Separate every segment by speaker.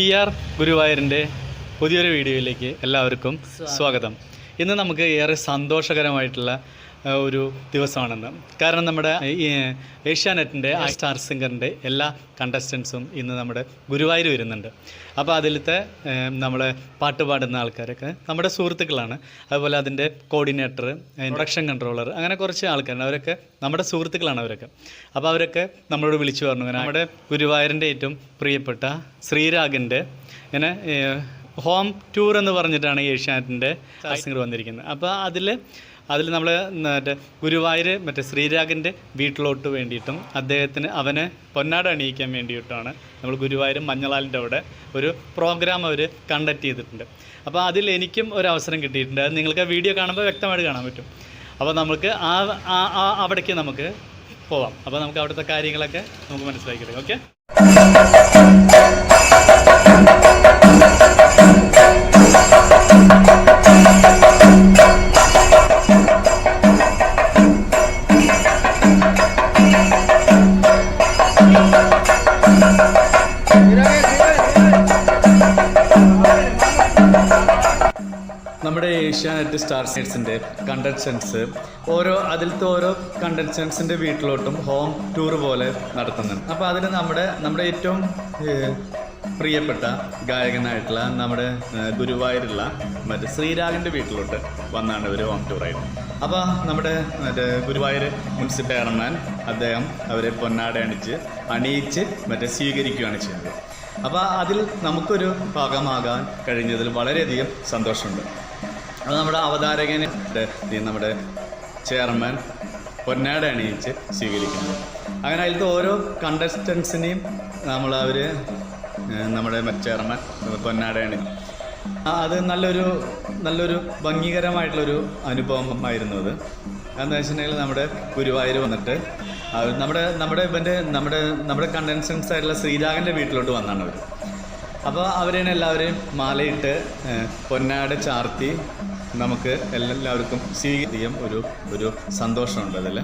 Speaker 1: P R ഗുരുവായൂരിൻ്റെ പുതിയൊരു വീഡിയോയിലേക്ക് എല്ലാവർക്കും സ്വാഗതം ഇന്ന് നമുക്ക് ഏറെ സന്തോഷകരമായിട്ടുള്ള ഒരു ദിവസമാണെന്ന് കാരണം നമ്മുടെ ഏഷ്യാനെറ്റിൻ്റെ ആ സ്റ്റാർ സിംഗറിൻ്റെ എല്ലാ കണ്ടസ്റ്റൻസും ഇന്ന് നമ്മുടെ ഗുരുവായൂർ വരുന്നുണ്ട് അപ്പോൾ അതിലത്തെ നമ്മളെ പാട്ട് പാടുന്ന ആൾക്കാരൊക്കെ നമ്മുടെ സുഹൃത്തുക്കളാണ് അതുപോലെ അതിൻ്റെ കോർഡിനേറ്റർ പ്രൊഡക്ഷൻ കൺട്രോളർ അങ്ങനെ കുറച്ച് ആൾക്കാരുണ്ട് അവരൊക്കെ നമ്മുടെ സുഹൃത്തുക്കളാണ് അവരൊക്കെ അപ്പോൾ അവരൊക്കെ നമ്മളോട് വിളിച്ചു പറഞ്ഞു അങ്ങനെ നമ്മുടെ ഗുരുവായൂരിൻ്റെ ഏറ്റവും പ്രിയപ്പെട്ട ശ്രീരാഗിൻ്റെ ഇങ്ങനെ ഹോം ടൂർ എന്ന് പറഞ്ഞിട്ടാണ് ഏഷ്യാനെറ്റിൻ്റെ സിംഗർ വന്നിരിക്കുന്നത് അപ്പോൾ അതിൽ അതിൽ നമ്മൾ മറ്റേ ഗുരുവായൂർ മറ്റേ ശ്രീരാഗിൻ്റെ വീട്ടിലോട്ട് വേണ്ടിയിട്ടും അദ്ദേഹത്തിന് അവനെ പൊന്നാട അണിയിക്കാൻ വേണ്ടിയിട്ടുമാണ് നമ്മൾ ഗുരുവായൂർ മഞ്ഞളാലിൻ്റെ അവിടെ ഒരു പ്രോഗ്രാം അവർ കണ്ടക്ട് ചെയ്തിട്ടുണ്ട് അപ്പോൾ അതിൽ എനിക്കും ഒരു അവസരം കിട്ടിയിട്ടുണ്ട് അത് നിങ്ങൾക്ക് വീഡിയോ കാണുമ്പോൾ വ്യക്തമായിട്ട് കാണാൻ പറ്റും അപ്പോൾ നമുക്ക് ആ അവിടേക്ക് നമുക്ക് പോവാം അപ്പോൾ നമുക്ക് അവിടുത്തെ കാര്യങ്ങളൊക്കെ നമുക്ക് മനസ്സിലാക്കി ഓക്കെ നമ്മുടെ ഏഷ്യാനെറ്റ് സ്റ്റാർ സീഡ്സിൻ്റെ കണ്ടൻസൻസ് ഓരോ അതിലത്തെ ഓരോ കണ്ടൻസൻസിൻ്റെ വീട്ടിലോട്ടും ഹോം ടൂർ പോലെ നടത്തുന്നുണ്ട് അപ്പോൾ അതിൽ നമ്മുടെ നമ്മുടെ ഏറ്റവും പ്രിയപ്പെട്ട ഗായകനായിട്ടുള്ള നമ്മുടെ ഗുരുവായൂരുള്ള മറ്റേ ശ്രീരാഗിൻ്റെ വീട്ടിലോട്ട് വന്നാണ് ഒരു ഹോം ടൂറായിട്ട് അപ്പോൾ നമ്മുടെ മറ്റേ ഗുരുവായൂർ മുനിസിപ്പൽ ചെയർമാൻ അദ്ദേഹം അവരെ പൊന്നാട അണിച്ച് അണിയിച്ച് മറ്റേ സ്വീകരിക്കുകയാണ് ചെയ്യുന്നത് അപ്പോൾ അതിൽ നമുക്കൊരു ഭാഗമാകാൻ കഴിഞ്ഞതിൽ വളരെയധികം സന്തോഷമുണ്ട് അത് നമ്മുടെ അവതാരകനെ നമ്മുടെ ചെയർമാൻ പൊന്നാട അണിയിച്ച് സ്വീകരിക്കുന്നത് അങ്ങനെ അതിലത്തെ ഓരോ കണ്ടസ്റ്റൻസിനെയും നമ്മൾ അവർ നമ്മുടെ ചെയർമാൻ പൊന്നാട അണി അത് നല്ലൊരു നല്ലൊരു ഭംഗികരമായിട്ടുള്ളൊരു അനുഭവമായിരുന്നു അത് എന്താണെന്ന് വെച്ചിട്ടുണ്ടെങ്കിൽ നമ്മുടെ ഗുരുവായൂർ വന്നിട്ട് നമ്മുടെ നമ്മുടെ ഇവൻ്റെ നമ്മുടെ നമ്മുടെ കണ്ടൻസൻസ് ആയിട്ടുള്ള ശ്രീരാഗൻ്റെ വീട്ടിലോട്ട് വന്നാണ് അവർ അപ്പോൾ അവരെയാണ് എല്ലാവരെയും മാലയിട്ട് പൊന്നാട് ചാർത്തി നമുക്ക് എല്ലാവർക്കും സ്വീകരിക്കാം ഒരു ഒരു സന്തോഷമുണ്ട് അതിൽ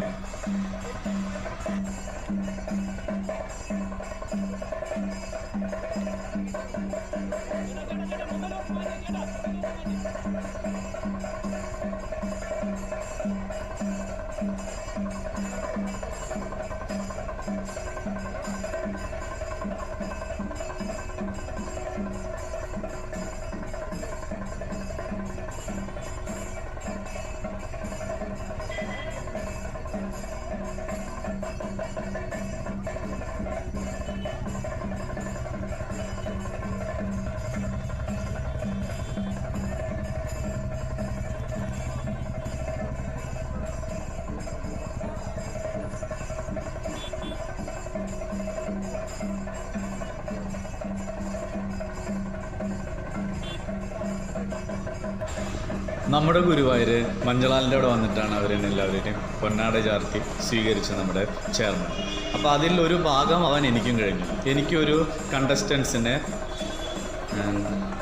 Speaker 1: നമ്മുടെ ഗുരുവായൂര് മഞ്ഞളാലിൻ്റെ അവിടെ വന്നിട്ടാണ് അവരെന്നെ എല്ലാവരെയും പൊന്നാട ചാർത്തി സ്വീകരിച്ച നമ്മുടെ ചെയർമാൻ അപ്പോൾ അതിൽ ഒരു ഭാഗം അവൻ എനിക്കും കഴിഞ്ഞു എനിക്കൊരു കണ്ടസ്റ്റൻസിനെ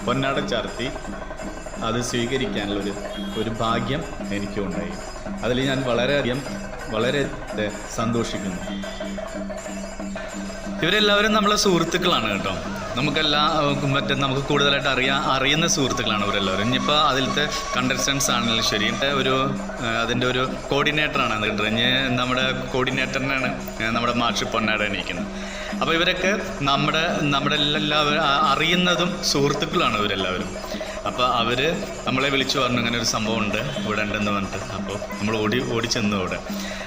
Speaker 1: പൊന്നാട ചാർത്തി അത് സ്വീകരിക്കാനുള്ളൊരു ഒരു ഭാഗ്യം എനിക്കും ഉണ്ടായി അതിൽ ഞാൻ വളരെയധികം വളരെ സന്തോഷിക്കുന്നു ഇവരെല്ലാവരും നമ്മളെ സുഹൃത്തുക്കളാണ് കേട്ടോ നമുക്കെല്ലാം മറ്റേ നമുക്ക് കൂടുതലായിട്ട് അറിയാൻ അറിയുന്ന സുഹൃത്തുക്കളാണ് അവരെല്ലാവരും ഇനിയിപ്പോൾ അതിലത്തെ കണ്ടസ്റ്റൻസ് ആണെങ്കിലും ശരി ഒരു അതിൻ്റെ ഒരു കോർഡിനേറ്ററാണ് കിട്ടുന്നത് ഇനി നമ്മുടെ കോർഡിനേറ്ററിനാണ് നമ്മുടെ മാഷി പൊന്നാടെ എണീക്കുന്നത് അപ്പോൾ ഇവരൊക്കെ നമ്മുടെ നമ്മുടെ എല്ലാവരും അറിയുന്നതും സുഹൃത്തുക്കളാണ് ഇവരെല്ലാവരും അപ്പോൾ അവർ നമ്മളെ വിളിച്ചു പറഞ്ഞു ഇങ്ങനെ ഒരു സംഭവം ഉണ്ട് ഇവിടെ ഉണ്ടെന്ന് പറഞ്ഞിട്ട് അപ്പോൾ നമ്മൾ ഓടി ഓടി അവിടെ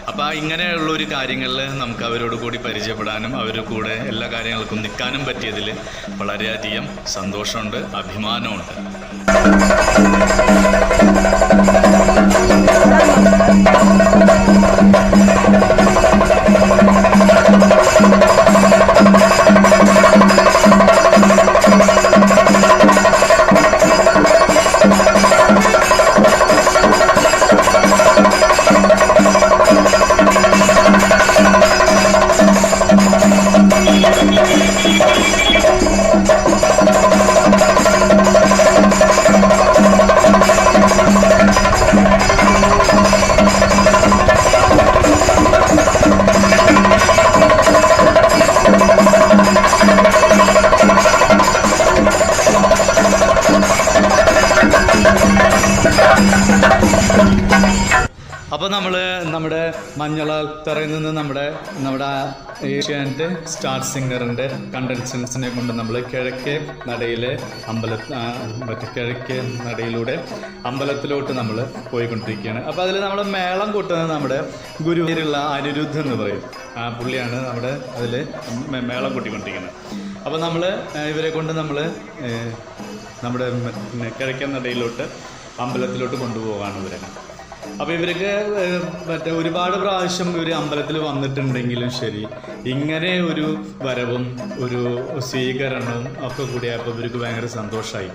Speaker 1: അപ്പോൾ ആ ഇങ്ങനെയുള്ള ഒരു കാര്യങ്ങളിൽ നമുക്ക് അവരോട് കൂടി പരിചയപ്പെടാനും അവർ കൂടെ എല്ലാ കാര്യങ്ങൾക്കും നിൽക്കാനും പറ്റിയതിൽ വളരെയധികം സന്തോഷമുണ്ട് അഭിമാനമുണ്ട് അപ്പോൾ നമ്മൾ നമ്മുടെ തറയിൽ നിന്ന് നമ്മുടെ നമ്മുടെ ഏഷ്യാൻ്റെ സ്റ്റാർ സിംഗറിൻ്റെ കണ്ടൻസൻസിനെ കൊണ്ട് നമ്മൾ കിഴക്കേ നടയിലെ അമ്പല മറ്റേ കിഴക്കേ നടയിലൂടെ അമ്പലത്തിലോട്ട് നമ്മൾ പോയിക്കൊണ്ടിരിക്കുകയാണ് അപ്പോൾ അതിൽ നമ്മൾ മേളം കൂട്ടുന്നത് നമ്മുടെ ഗുരുവിലുള്ള അനിരുദ്ധ എന്ന് പറയും ആ പുള്ളിയാണ് നമ്മുടെ അതിൽ മേളം കൂട്ടിക്കൊണ്ടിരിക്കുന്നത് അപ്പോൾ നമ്മൾ ഇവരെ കൊണ്ട് നമ്മൾ നമ്മുടെ കിഴക്കേ നടയിലോട്ട് അമ്പലത്തിലോട്ട് കൊണ്ടുപോകാണ് ഇവരെ അപ്പോൾ ഇവർക്ക് മറ്റേ ഒരുപാട് പ്രാവശ്യം ഇവർ അമ്പലത്തിൽ വന്നിട്ടുണ്ടെങ്കിലും ശരി ഇങ്ങനെ ഒരു വരവും ഒരു സ്വീകരണവും ഒക്കെ കൂടിയപ്പോൾ ഇവർക്ക് ഭയങ്കര സന്തോഷമായി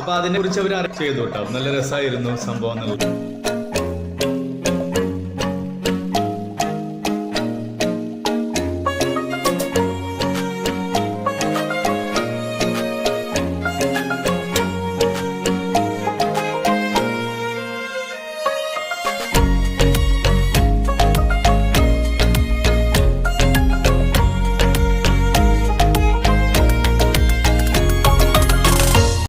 Speaker 1: അപ്പോൾ അതിനെക്കുറിച്ച് അവർ അറിയിച്ചു ചെയ്തു കേട്ടോ നല്ല രസമായിരുന്നു സംഭവം നൽകുന്നത്